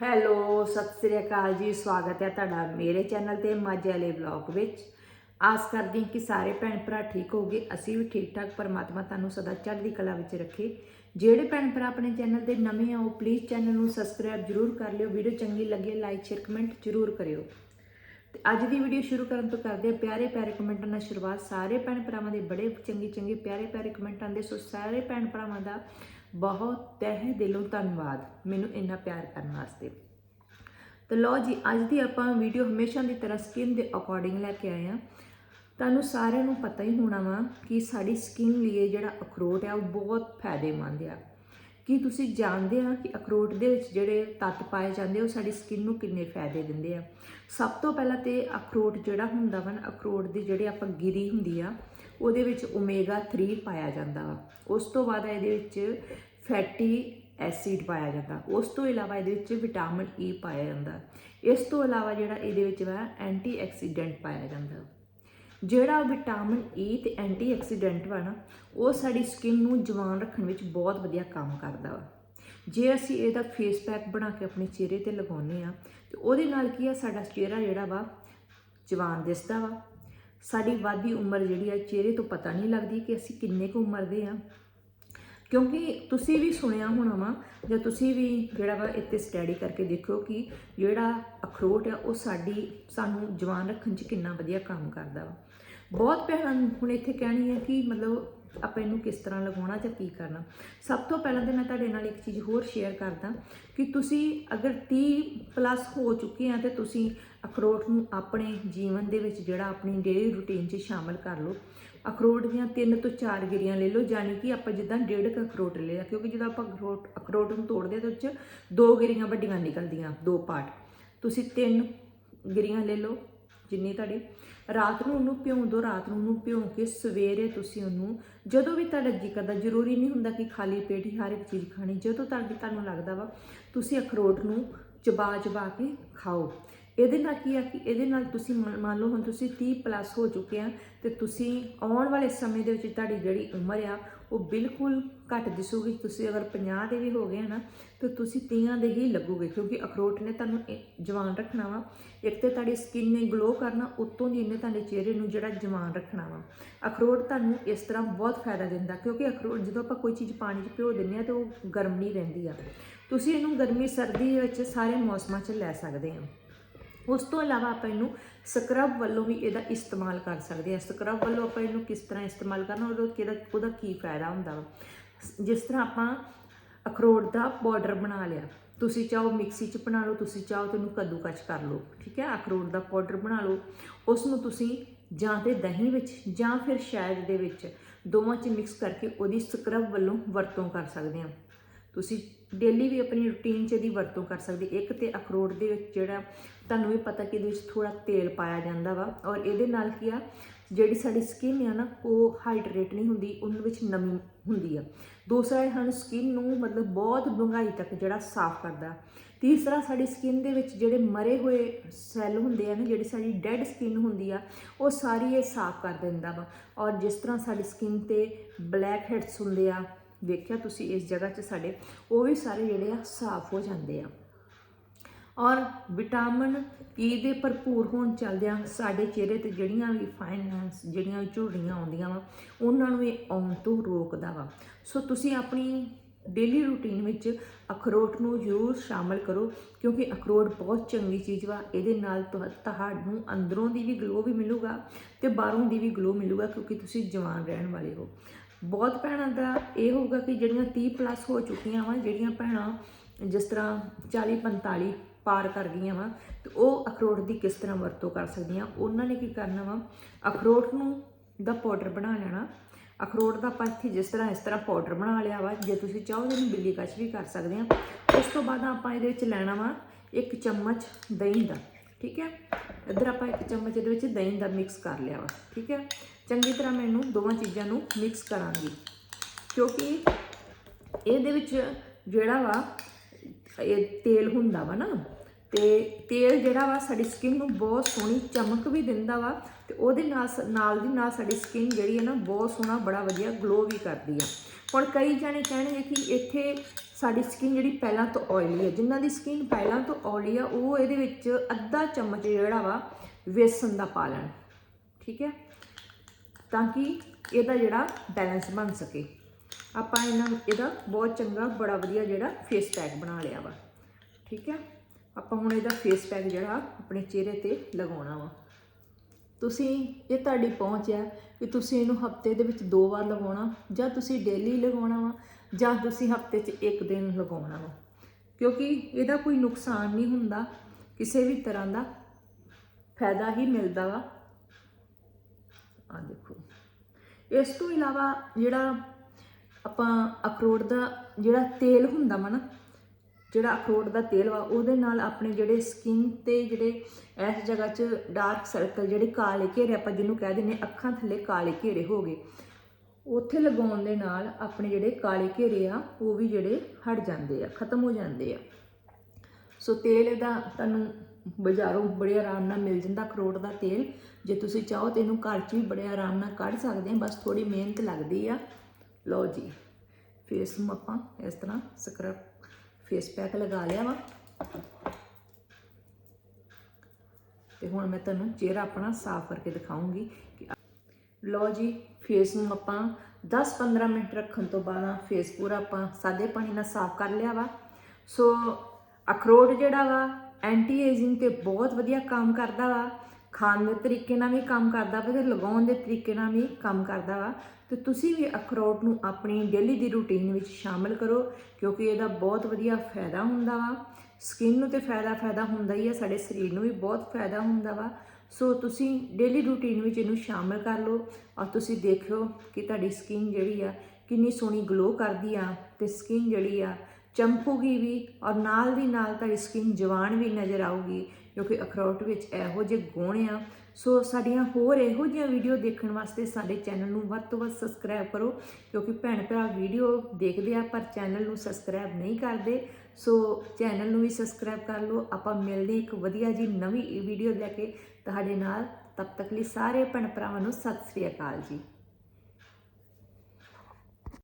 Hello, Sat Sri ਅਕਾਲ ਜੀ, ਸਵਾਗਤ ਹੈ ਤੁਹਾਡਾ ਮੇਰੇ ਚੈਨਲ ਤੇ ਮਾਝੇ ਵਾਲੇ ਵਲੌਗ ਵਿੱਚ। ਆਸ ਕਰਦੀ ਹਾਂ ਕਿ ਸਾਰੇ ਭੈਣ ਭਰਾ ਠੀਕ ਹੋਗੇ ਅਸੀਂ ਵੀ ਠੀਕ ਠਾਕ, ਪਰਮਾਤਮਾ ਤੁਹਾਨੂੰ ਸਦਾ ਚੜ੍ਹਦੀ ਕਲਾ ਵਿੱਚ ਰੱਖੇ। ਜਿਹੜੇ ਭੈਣ ਭਰਾ ਆਪਣੇ ਚੈਨਲ ਤੇ ਨਵੇਂ ਆ, ਉਹ ਪਲੀਜ਼ ਚੈਨਲ ਨੂੰ ਸਬਸਕ੍ਰਾਈਬ ਜਰੂਰ ਕਰ ਲਿਓ ਵੀਡੀਓ ਚੰਗੀ ਲੱਗੇ ਲਾਈਕ ਸ਼ੇਅਰ ਕਮੈਂਟ ਜਰੂਰ ਕਰਿਓ। ਤੇ ਅੱਜ ਦੀ ਵੀਡੀਓ ਸ਼ੁਰੂ ਕਰਨ ਤੋਂ ਕਰਦੇ ਪਿਆਰੇ ਪਿਆਰੇ ਕਮੈਂਟਾਂ ਨਾਲ ਸ਼ੁਰੂਆਤ। ਸਾਰੇ ਭੈਣ ਭਰਾਵਾਂ ਦੇ ਬੜੇ ਚੰਗੇ ਚੰਗੇ ਪਿਆਰੇ ਪਿਆਰੇ ਕਮੈਂਟਾਂ ਦੇ, ਸੋ ਸਾਰੇ ਭੈਣ ਭਰਾਵਾਂ ਦਾ ਬਹੁਤ ਤਹਿ ਦਿਲੋਂ ਧੰਨਵਾਦ ਮੈਨੂੰ ਇੰਨਾ ਪਿਆਰ ਕਰਨ ਵਾਸਤੇ। ਤਾਂ ਲੋ ਜੀ, ਅੱਜ ਦੀ ਆਪਾਂ ਵੀਡੀਓ ਹਮੇਸ਼ਾ ਦੀ ਤਰ੍ਹਾਂ ਸਕਿਨ ਦੇ ਅਕੋਰਡਿੰਗ ਲੈ ਕੇ ਆਏ ਆ ਤੁਹਾਨੂੰ ਸਾਰਿਆਂ ਨੂੰ ਪਤਾ ਹੀ ਹੋਣਾ ਵਾ ਕਿ ਸਾਡੀ ਸਕਿਨ ਲਈ ਜਿਹੜਾ ਅਖਰੋਟ ਹੈ ਉਹ ਬਹੁਤ ਫਾਇਦੇਮੰਦ ਆ। ਕੀ ਤੁਸੀਂ ਜਾਣਦੇ ਆ ਕਿ ਅਖਰੋਟ ਦੇ ਵਿੱਚ ਜਿਹੜੇ ਤੱਤ ਪਾਏ ਜਾਂਦੇ ਉਹ ਸਾਡੀ ਸਕਿਨ ਨੂੰ ਕਿੰਨੇ ਫਾਇਦੇ ਦਿੰਦੇ ਆ? ਸਭ ਤੋਂ ਪਹਿਲਾਂ ਤੇ ਅਖਰੋਟ ਜਿਹੜਾ ਹੁੰਦਾ ਵਾ ਨਾ, ਅਖਰੋਟ ਦੀ ਜਿਹੜੀ ਆਪਾਂ ਗਿਰੀ ਹੁੰਦੀ ਆ ਉਹਦੇ ਵਿੱਚ ਓਮੇਗਾ 3 ਪਾਇਆ ਜਾਂਦਾ ਵਾ। ਉਸ ਤੋਂ ਬਾਅਦ ਇਹਦੇ ਵਿੱਚ ਫੈਟੀ ਐਸਿਡ ਪਾਇਆ ਜਾਂਦਾ। ਉਸ ਤੋਂ ਇਲਾਵਾ ਇਹਦੇ ਵਿੱਚ ਵਿਟਾਮਿਨ ਈ e ਪਾਇਆ ਜਾਂਦਾ। ਇਸ ਤੋਂ ਇਲਾਵਾ ਜਿਹੜਾ ਇਹਦੇ ਵਿੱਚ ਵਾ ਐਂਟੀ ਐਕਸੀਡੈਂਟ ਪਾਇਆ ਜਾਂਦਾ। ਜਿਹੜਾ ਵਿਟਾਮਿਨ ਈ e ਤੇ ਐਂਟੀ ਐਕਸੀਡੈਂਟ ਵਾ ਨਾ, ਉਹ ਸਾਡੀ ਸਕਿਨ ਨੂੰ ਜਵਾਨ ਰੱਖਣ ਵਿੱਚ ਬਹੁਤ ਵਧੀਆ ਕੰਮ ਕਰਦਾ ਵਾ। ਜੇ ਅਸੀਂ ਇਹਦਾ ਫੇਸ ਪੈਕ ਬਣਾ ਕੇ ਆਪਣੇ ਚਿਹਰੇ ਤੇ ਲਗਾਉਂਦੇ ਆ ਤੇ ਉਹਦੇ ਨਾਲ ਕੀ ਆ, ਸਾਡਾ ਚਿਹਰਾ ਜਿਹੜਾ ਵਾ ਜਵਾਨ ਦਿਸਦਾ ਵਾ। ਸਾਡੀ ਵਾਦੀ ਉਮਰ ਜਿਹੜੀ ਆ, ਚਿਹਰੇ ਤੋਂ ਪਤਾ ਨਹੀਂ ਲੱਗਦੀ ਕਿ ਅਸੀਂ ਕਿੰਨੇ ਕੁ ਉਮਰ ਦੇ ਆ। ਕਿਉਂਕਿ ਤੁਸੀਂ ਵੀ ਸੁਣਿਆ ਹੋਣਾ ਵਾ, ਜਾਂ ਤੁਸੀਂ ਵੀ ਜਿਹੜਾ ਵਾ ਇੱਥੇ ਸਟੱਡੀ ਕਰਕੇ ਦੇਖੋ ਕਿ ਜਿਹੜਾ ਅਖਰੋਟ ਆ, ਉਹ ਸਾਡੀ, ਸਾਨੂੰ ਜਵਾਨ ਰੱਖਣ 'ਚ ਕਿੰਨਾ ਵਧੀਆ ਕੰਮ ਕਰਦਾ ਵਾ। ਬਹੁਤ ਭੈਣਾਂ ਹੁਣ ਇੱਥੇ ਕਹਿਣੀ ਹੈ ਕਿ ਮਤਲਬ ਆਪਾਂ ਇਹਨੂੰ ਕਿਸ ਤਰ੍ਹਾਂ ਲਗਾਉਣਾ ਜਾਂ ਕੀ ਕਰਨਾ। ਸਭ ਤੋਂ ਪਹਿਲਾਂ ਤੇ ਮੈਂ ਤੁਹਾਡੇ ਨਾਲ ਇੱਕ ਚੀਜ਼ ਹੋਰ ਸ਼ੇਅਰ ਕਰਦਾ ਕਿ ਤੁਸੀਂ ਅਗਰ 30 ਪਲੱਸ ਹੋ ਚੁੱਕੇ ਆ ਤੇ ਤੁਸੀਂ ਅਖਰੋਟ ਨੂੰ ਆਪਣੇ ਜੀਵਨ ਦੇ ਵਿੱਚ ਜਿਹੜਾ ਆਪਣੀ ਡੇਲੀ ਰੁਟੀਨ 'ਚ ਸ਼ਾਮਲ ਕਰ ਲਓ। ਅਖਰੋਟ ਦੀਆਂ ਤਿੰਨ ਤੋਂ ਚਾਰ ਗਿਰੀਆਂ ਲੈ ਲਓ ਯਾਨੀ ਕਿ ਆਪਾਂ ਜਿੱਦਾਂ ਡੇਢ ਕੁ ਅਖਰੋਟ ਲਿਆ, ਕਿਉਂਕਿ ਜਦੋਂ ਆਪਾਂ ਅਖਰੋਟ ਅਖਰੋਟ ਨੂੰ ਤੋੜਦੇ ਆ ਤਾਂ ਉਹ 'ਚ ਦੋ ਗਿਰੀਆਂ ਵੱਡੀਆਂ ਨਿਕਲਦੀਆਂ, ਦੋ ਪਾਰਟ। ਤੁਸੀਂ ਤਿੰਨ ਗਿਰੀਆਂ ਲੈ ਲਓ, ਜਿੰਨੀ ਤੁਹਾਡੀ। ਰਾਤ ਨੂੰ ਉਹਨੂੰ ਭਿਉਂ ਦਿਓ ਰਾਤ ਨੂੰ ਉਹਨੂੰ ਭਿਉਂ ਕੇ ਸਵੇਰੇ ਤੁਸੀਂ ਉਹਨੂੰ, ਜਦੋਂ ਵੀ ਤੁਹਾਡਾ ਜੀ ਕਰਦਾ, ਜ਼ਰੂਰੀ ਨਹੀਂ ਹੁੰਦਾ ਕਿ ਖਾਲੀ ਪੇਟ ਹੀ ਹਰ ਇੱਕ ਚੀਜ਼ ਖਾਣੀ, ਜਦੋਂ ਤੱਕ ਤੁਹਾਨੂੰ ਲੱਗਦਾ ਵਾ, ਤੁਸੀਂ ਅਖਰੋਟ ਨੂੰ ਚਬਾ ਚਬਾ ਕੇ ਖਾਓ। ਇਹਦੇ ਨਾਲ ਕੀ ਆ ਕਿ ਇਹਦੇ ਨਾਲ ਤੁਸੀਂ ਮੰਨ ਮੰਨ ਲਓ ਹੁਣ ਤੁਸੀਂ 30 ਪਲੱਸ ਹੋ ਚੁੱਕੇ ਆ ਤੇ ਤੁਸੀਂ ਆਉਣ ਵਾਲੇ ਸਮੇਂ ਦੇ ਵਿੱਚ ਤੁਹਾਡੀ ਜਿਹੜੀ ਉਮਰ ਆ, ਉਹ ਬਿਲਕੁਲ ਘੱਟ ਦਿਸੂਗੀ। ਤੁਸੀਂ ਅਗਰ 50 ਦੇ ਵੀ ਹੋ ਗਏ ਨਾ, ਤਾਂ ਤੁਸੀਂ 30 ਦੇ ਹੀ ਲੱਗੋਗੇ, ਕਿਉਂਕਿ ਅਖਰੋਟ ਨੇ ਤੁਹਾਨੂੰ ਇਹ ਜਵਾਨ ਰੱਖਣਾ ਵਾ। ਇੱਕ ਤੇ ਤੁਹਾਡੀ ਸਕਿਨ ਨੇ ਗਲੋ ਕਰਨਾ, ਉਤੋਂ ਦੀ ਇਹਨੇ ਤੁਹਾਡੇ ਚਿਹਰੇ ਨੂੰ ਜਿਹੜਾ ਜਵਾਨ ਰੱਖਣਾ ਵਾ। ਅਖਰੋਟ ਤੁਹਾਨੂੰ ਇਸ ਤਰ੍ਹਾਂ ਬਹੁਤ ਫਾਇਦਾ ਦਿੰਦਾ, ਕਿਉਂਕਿ ਅਖਰੋਟ ਜਦੋਂ ਆਪਾਂ ਕੋਈ ਚੀਜ਼ ਪਾਣੀ 'ਚ ਭਿਓ ਦਿੰਦੇ ਆ ਤੇ ਉਹ ਗਰਮ ਨਹੀਂ ਰਹਿੰਦੀ ਆ। ਤੁਸੀਂ ਇਹਨੂੰ ਗਰਮੀ, ਸਰਦੀ ਵਿੱਚ ਸਾਰੇ ਮੌਸਮਾਂ 'ਚ ਲੈ ਸਕਦੇ ਆ। ਉਸ ਤੋਂ ਇਲਾਵਾ ਆਪਾਂ ਇਹਨੂੰ ਸਕਰਬ ਵੱਲੋਂ ਵੀ ਇਹਦਾ ਇਸਤੇਮਾਲ ਕਰ ਸਕਦੇ ਹਾਂ। ਸਕਰਬ ਵੱਲੋਂ ਆਪਾਂ ਇਹਨੂੰ ਕਿਸ ਤਰ੍ਹਾਂ ਇਸਤੇਮਾਲ ਕਰਨਾ, ਉਹਦਾ ਕਿਹਦਾ ਉਹਦਾ ਕੀ ਫਾਇਦਾ ਹੁੰਦਾ ਵਾ? ਜਿਸ ਤਰ੍ਹਾਂ ਆਪਾਂ ਅਖਰੋਟ ਦਾ ਪਾਊਡਰ ਬਣਾ ਲਿਆ, ਤੁਸੀਂ ਚਾਹੋ ਮਿਕਸੀ 'ਚ ਬਣਾ ਲਓ, ਤੁਸੀਂ ਚਾਹੋ ਤੈਨੂੰ ਕੱਦੂਕਸ਼ ਕਰ ਲਓ, ਠੀਕ ਹੈ? ਅਖਰੋਟ ਦਾ ਪਾਊਡਰ ਬਣਾ ਲਓ ਉਸ ਨੂੰ ਤੁਸੀਂ ਜਾਂ ਤੇ ਦਹੀਂ ਵਿੱਚ ਜਾਂ ਫਿਰ ਸ਼ਹਿਦ ਦੇ ਵਿੱਚ ਦੋਵਾਂ 'ਚ ਮਿਕਸ ਕਰਕੇ ਉਹਦੀ ਸਕਰਬ ਵੱਲੋਂ ਵਰਤੋਂ ਕਰ ਸਕਦੇ ਹਾਂ। ਤੁਸੀਂ ਡੇਲੀ ਵੀ ਆਪਣੀ ਰੁਟੀਨ 'ਚ ਇਹਦੀ ਵਰਤੋਂ ਕਰ ਸਕਦੇ ਇੱਕ ਤੇ ਅਖਰੋਟ ਦੇ ਵਿੱਚ ਜਿਹੜਾ ਤੁਹਾਨੂੰ ਵੀ ਪਤਾ ਕਿ ਇਹਦੇ ਵਿੱਚ ਥੋੜਾ ਤੇਲ ਪਾਇਆ ਜਾਂਦਾ ਵਾ ਔਰ ਇਹਦੇ ਨਾਲ ਕੀ ਆ, ਜਿਹੜੀ ਸਾਡੀ ਸਕਿਨ ਆ ਨਾ, ਉਹ ਹਾਈਡਰੇਟ ਨਹੀਂ ਹੁੰਦੀ ਉਹਨਾਂ ਵਿੱਚ ਨਮੀ ਹੁੰਦੀ ਆ। ਦੂਸਰਾ ਇਹ ਸਾਨੂੰ ਸਕਿਨ ਨੂੰ ਮਤਲਬ ਬਹੁਤ ਡੂੰਘਾਈ ਤੱਕ ਜਿਹੜਾ ਸਾਫ਼ ਕਰਦਾ। ਤੀਸਰਾ ਸਾਡੀ ਸਕਿਨ ਦੇ ਵਿੱਚ ਜਿਹੜੇ ਮਰੇ ਹੋਏ ਸੈੱਲ ਹੁੰਦੇ ਆ ਨਾ, ਜਿਹੜੀ ਸਾਡੀ ਡੈਡ ਸਕਿਨ ਹੁੰਦੀ ਆ, ਉਹ ਸਾਰੀ ਇਹ ਸਾਫ਼ ਕਰ ਦਿੰਦਾ ਵਾ। ਔਰ ਜਿਸ ਤਰ੍ਹਾਂ ਸਾਡੀ ਸਕਿਨ ਤੇ ਬਲੈਕ ਹੈਡਸ ਹੁੰਦੇ ਆ ਵੇਖਿਆ ਤੁਸੀਂ ਇਸ ਜਗ੍ਹਾ 'ਚ ਸਾਡੇ, ਉਹ ਵੀ ਸਾਰੇ ਜਿਹੜੇ ਆ ਸਾਫ਼ ਹੋ ਜਾਂਦੇ ਆ। ਔਰ ਵਿਟਾਮਿਨ ਈ ਦੇ ਭਰਪੂਰ ਹੋਣ ਚਲਦਿਆਂ ਸਾਡੇ ਚਿਹਰੇ ਤੇ ਜਿਹੜੀਆਂ ਵੀ ਫਾਈਨੈਂਸ ਜਿਹੜੀਆਂ ਵੀ ਝੁਰੜੀਆਂ ਆਉਂਦੀਆਂ ਵਾ, ਉਹਨਾਂ ਨੂੰ ਇਹ ਆਉਣ ਤੋਂ ਰੋਕਦਾ ਵਾ। ਸੋ ਤੁਸੀਂ ਆਪਣੀ ਡੇਲੀ ਰੂਟੀਨ ਵਿੱਚ ਅਖਰੋਟ ਨੂੰ ਜ਼ਰੂਰ ਸ਼ਾਮਲ ਕਰੋ, ਕਿਉਂਕਿ ਅਖਰੋਟ ਬਹੁਤ ਚੰਗੀ ਚੀਜ਼ ਵਾ, ਇਹਦੇ ਨਾਲ ਤੁਹਾ- ਤੁਹਾਨੂੰ ਅੰਦਰੋਂ ਦੀ ਵੀ ਗਲੋ ਵੀ ਮਿਲੂਗਾ ਤੇ ਬਾਹਰੋਂ ਦੀ ਵੀ ਗਲੋ ਮਿਲੂਗਾ, ਕਿਉਂਕਿ ਤੁਸੀਂ ਜਵਾਨ ਰਹਿਣ ਵਾਲੇ ਹੋ। ਬਹੁਤ ਭੈਣਾਂ ਦਾ ਇਹ ਹੋਊਗਾ ਕਿ ਜਿਹੜੀਆਂ 30 ਪਲੱਸ ਹੋ ਚੁੱਕੀਆਂ ਵਾ, ਜਿਹੜੀਆਂ ਭੈਣਾਂ ਜਿਸ ਤਰ੍ਹਾਂ 40 45 ਪਾਰ ਕਰ ਗਈਆਂ ਵਾ, ਤੇ ਉਹ ਅਖਰੋਟ ਦੀ ਕਿਸ ਤਰ੍ਹਾਂ ਵਰਤੋਂ ਕਰ ਸਕਦੀਆਂ? ਉਹਨਾਂ ਨੇ ਕੀ ਕਰਨਾ ਵਾ? ਅਖਰੋਟ ਨੂੰ ਦਾ ਪਾਊਡਰ ਬਣਾ ਲੈਣਾ। ਅਖਰੋਟ ਦਾ ਆਪਾਂ ਇੱਥੇ ਜਿਸ ਤਰ੍ਹਾਂ ਇਸ ਤਰ੍ਹਾਂ ਪਾਊਡਰ ਬਣਾ ਲਿਆ ਵਾ, ਜੇ ਤੁਸੀਂ ਚਾਹੋ ਤਾਂ ਇਹਨੂੰ ਬਿੱਲੀ ਕਸ਼ ਵੀ ਕਰ ਸਕਦੇ ਆ। ਉਸ ਤੋਂ ਬਾਅਦ ਆਪਾਂ ਇਹਦੇ ਵਿੱਚ ਲੈਣਾ ਵਾ ਇੱਕ ਚਮਚ ਦਹੀਂ ਦਾ। ਠੀਕ ਹੈ? ਇੱਧਰ ਆਪਾਂ ਇੱਕ ਚਮਚ ਇਹਦੇ ਵਿੱਚ ਦਹੀਂ ਦਾ ਮਿਕਸ ਕਰ ਲਿਆ ਵਾ, ਠੀਕ ਹੈ? ਚੰਗੀ ਤਰ੍ਹਾਂ ਮੈਂ ਇਹਨੂੰ ਦੋਵਾਂ ਚੀਜ਼ਾਂ ਨੂੰ ਮਿਕਸ ਕਰਾਂਗੀ। ਕਿਉਂਕਿ ਇਹਦੇ ਵਿੱਚ ਜਿਹੜਾ ਵਾ, ਇਹ ਤੇਲ ਹੁੰਦਾ ਵਾ ਨਾ, ਤੇ ਤੇਲ ਜਿਹੜਾ ਵਾ ਸਾਡੀ ਸਕਿਨ ਨੂੰ ਬਹੁਤ ਸੋਹਣੀ ਚਮਕ ਵੀ ਦਿੰਦਾ ਵਾ, ਤੇ ਉਹਦੇ ਨਾਲ ਸ- ਨਾਲ ਦੀ ਨਾਲ ਸਾਡੀ ਸਕਿਨ ਜਿਹੜੀ ਹੈ ਨਾ, ਬਹੁਤ ਸੋਹਣਾ, ਬੜਾ ਵਧੀਆ ਗਲੋ ਵੀ ਕਰਦੀ ਆ। ਹੁਣ ਕਈ ਜਣੇ ਕਹਿਣਗੇ ਕਿ ਇੱਥੇ ਸਾਡੀ ਸਕਿਨ ਜਿਹੜੀ ਪਹਿਲਾਂ ਤੋਂ ਆਇਲੀ ਹੈ। ਜਿਨ੍ਹਾਂ ਦੀ ਸਕਿਨ ਪਹਿਲਾਂ ਤੋਂ ਆਇਲੀ ਆ, ਉਹ ਇਹਦੇ ਵਿੱਚ ਅੱਧਾ ਚਮਚ ਜਿਹੜਾ ਵਾ ਵੇਸਣ ਦਾ ਪਾ ਲੈਣ। ਠੀਕ ਹੈ? ਤਾਂ ਕਿ ਇਹਦਾ ਜਿਹੜਾ ਬੈਲੈਂਸ ਬਣ ਸਕੇ। ਆਪਾਂ ਇਹਨਾਂ ਇਹਦਾ ਬਹੁਤ ਚੰਗਾ, ਬੜਾ ਵਧੀਆ ਜਿਹੜਾ ਫੇਸ ਪੈਕ ਬਣਾ ਲਿਆ ਵਾ। ਠੀਕ ਹੈ? ਆਪਾਂ ਹੁਣ ਇਹਦਾ ਫੇਸ ਪੈਕ ਜਿਹੜਾ ਆਪਣੇ ਚਿਹਰੇ ਤੇ ਲਗਾਉਣਾ ਵਾ। ਤੁਸੀਂ ਇਹ ਤੁਹਾਡੀ ਪਹੁੰਚ ਹੈ ਕਿ ਤੁਸੀਂ ਇਹਨੂੰ ਹਫ਼ਤੇ ਦੇ ਵਿੱਚ ਦੋ ਵਾਰ ਲਗਾਉਣਾ ਜਾਂ ਤੁਸੀਂ ਡੇਲੀ ਲਗਾਉਣਾ ਵਾ ਜਾਂ ਤੁਸੀਂ ਹਫ਼ਤੇ 'ਚ ਇੱਕ ਦਿਨ ਲਗਾਉਣਾ ਵਾ। ਕਿਉਂਕਿ ਇਹਦਾ ਕੋਈ ਨੁਕਸਾਨ ਨਹੀਂ ਹੁੰਦਾ ਕਿਸੇ ਵੀ ਤਰ੍ਹਾਂ ਦਾ ਫਾਇਦਾ ਹੀ ਮਿਲਦਾ ਵਾ। ਆ ਦੇਖੋ। ਇਸ ਤੋਂ ਇਲਾਵਾ ਜਿਹੜਾ ਆਪਾਂ ਅਖਰੋਟ ਦਾ ਜਿਹੜਾ ਤੇਲ ਹੁੰਦਾ ਵਾ ਨਾ ਜਿਹੜਾ ਅਖਰੋਟ ਦਾ ਤੇਲ ਵਾ ਉਹਦੇ ਨਾਲ ਆਪਣੇ ਜਿਹੜੇ ਸਕਿਨ ਤੇ ਜਿਹੜੇ ਇਸ ਜਗ੍ਹਾ 'ਚ ਡਾਰਕ ਸਰਕਲ ਜਿਹੜੇ ਕਾਲੇ ਘੇਰੇ ਆਪਾਂ ਜਿਹਨੂੰ ਕਹਿ ਦਿੰਦੇ ਹਾਂ, ਅੱਖਾਂ ਥੱਲੇ ਕਾਲੇ ਘੇਰੇ ਹੋ ਗਏ। ਉੱਥੇ ਲਗਾਉਣ ਦੇ ਨਾਲ ਆਪਣੇ ਜਿਹੜੇ ਕਾਲੇ ਘੇਰੇ ਆ, ਉਹ ਵੀ ਜਿਹੜੇ ਹਟ ਜਾਂਦੇ ਆ, ਖਤਮ ਹੋ ਜਾਂਦੇ ਆ। ਸੋ ਤੇਲ ਇਹਦਾ ਤੁਹਾਨੂੰ ਬਾਜ਼ਾਰੋਂ ਬੜੇ ਆਰਾਮ ਨਾਲ ਮਿਲ ਜਾਂਦਾ, ਅਖਰੋਟ ਦਾ ਤੇਲ। ਜੇ ਤੁਸੀਂ ਚਾਹੋ ਤੇ ਇਹਨੂੰ ਘਰ 'ਚ ਵੀ ਬੜੇ ਆਰਾਮ ਨਾਲ ਕੱਢ ਸਕਦੇ ਆ, ਬਸ ਥੋੜੀ ਮਿਹਨਤ ਲੱਗਦੀ ਆ। ਲਓ ਜੀ ਫੇਸ ਨੂੰ ਆਪਾਂ ਇਸ ਤਰ੍ਹਾਂ ਸਕਰਬ ਫੇਸ ਪੈਕ ਲਗਾ ਲਿਆ ਵਾ। ਤੇ ਹੁਣ ਮੈਂ ਤੁਹਾਨੂੰ ਚਿਹਰਾ ਆਪਣਾ ਸਾਫ਼ ਕਰਕੇ ਦਿਖਾਉਂਗੀ ਕਿ ਲਓ ਜੀ ਫੇਸ ਨੂੰ ਆਪਾਂ 10-15 ਮਿੰਟ ਰੱਖਣ ਤੋਂ ਬਾਅਦ ਫੇਸ ਪੂਰਾ ਆਪਾਂ ਸਾਦੇ ਪਾਣੀ ਨਾਲ ਸਾਫ਼ ਕਰ ਲਿਆ ਵਾ। ਸੋ ਅਖਰੋਟ ਜਿਹੜਾ ਵਾ ਐਂਟੀ ਏਜਿੰਗ ਤੇ ਬਹੁਤ ਵਧੀਆ ਕੰਮ ਕਰਦਾ ਵਾ। ਖਾਣ ਦੇ ਤਰੀਕੇ ਨਾਲ ਵੀ ਕੰਮ ਕਰਦਾ ਵਾ ਤੇ ਲਗਾਉਣ ਦੇ ਤਰੀਕੇ ਨਾਲ ਵੀ ਕੰਮ ਕਰਦਾ ਵਾ। ਤੇ ਤੁਸੀਂ ਵੀ ਅਖਰੋਟ ਨੂੰ ਆਪਣੀ ਡੇਲੀ ਦੀ ਰੁਟੀਨ ਵਿੱਚ ਸ਼ਾਮਿਲ ਕਰੋ, ਕਿਉਂਕਿ ਇਹਦਾ ਬਹੁਤ ਵਧੀਆ ਫਾਇਦਾ ਹੁੰਦਾ ਵਾ। ਸਕਿਨ ਨੂੰ ਤੇ ਫਾਇਦਾ ਫਾਇਦਾ ਹੁੰਦਾ ਹੀ ਆ, ਸਾਡੇ ਸਰੀਰ ਨੂੰ ਵੀ ਬਹੁਤ ਫਾਇਦਾ ਹੁੰਦਾ ਵਾ। ਸੋ ਤੁਸੀਂ ਡੇਲੀ ਰੂਟੀਨ ਵਿੱਚ ਇਹਨੂੰ ਸ਼ਾਮਿਲ ਕਰ ਲਓ ਔਰ ਤੁਸੀਂ ਦੇਖਿਓ ਕਿ ਤੁਹਾਡੀ ਸਕਿਨ ਜਿਹੜੀ ਆ, ਕਿੰਨੀ ਸੋਹਣੀ ਗਲੋ ਕਰਦੀ ਆ ਤੇ ਸਕਿਨ ਜਿਹੜੀ ਆ ਚਮਕੂਗੀ ਵੀ ਔਰ ਨਾਲ ਦੀ ਨਾਲ ਤੁਹਾਡੀ ਸਕਿਨ ਜਵਾਨ ਵੀ ਨਜ਼ਰ ਆਊਗੀ ਕਿਉਂਕਿ ਅਖਰੋਟ ਵਿੱਚ ਇਹੋ ਜਿਹੇ ਗੁਣ ਆ। ਸੋ ਸਾਡੀਆਂ ਹੋਰ ਇਹੋ ਜਿਹੀਆਂ ਵੀਡੀਓ ਦੇਖਣ ਵਾਸਤੇ ਸਾਡੇ ਚੈਨਲ ਨੂੰ ਵੱਧ ਤੋਂ ਵੱਧ ਸਬਸਕ੍ਰਾਈਬ ਕਰੋ, ਕਿਉਂਕਿ ਭੈਣ ਭਰਾ ਵੀਡੀਓ ਦੇਖਦੇ ਆ ਪਰ ਚੈਨਲ ਨੂੰ ਸਬਸਕ੍ਰਾਈਬ ਨਹੀਂ ਕਰਦੇ। ਸੋ ਚੈਨਲ ਨੂੰ ਵੀ ਸਬਸਕ੍ਰਾਈਬ ਕਰ ਲਓ। ਆਪਾਂ ਮਿਲਦੇ ਇੱਕ ਵਧੀਆ ਜੀ ਨਵੀਂ ਵੀਡੀਓ ਲੈ ਕੇ। ਤੁਹਾਡੇ ਨਾਲ ਤਬ ਤੱਕ ਲਈ ਸਾਰੇ ਭੈਣ ਭਰਾਵਾਂ ਨੂੰ ਸਤਿ ਸ੍ਰੀ ਅਕਾਲ ਜੀ।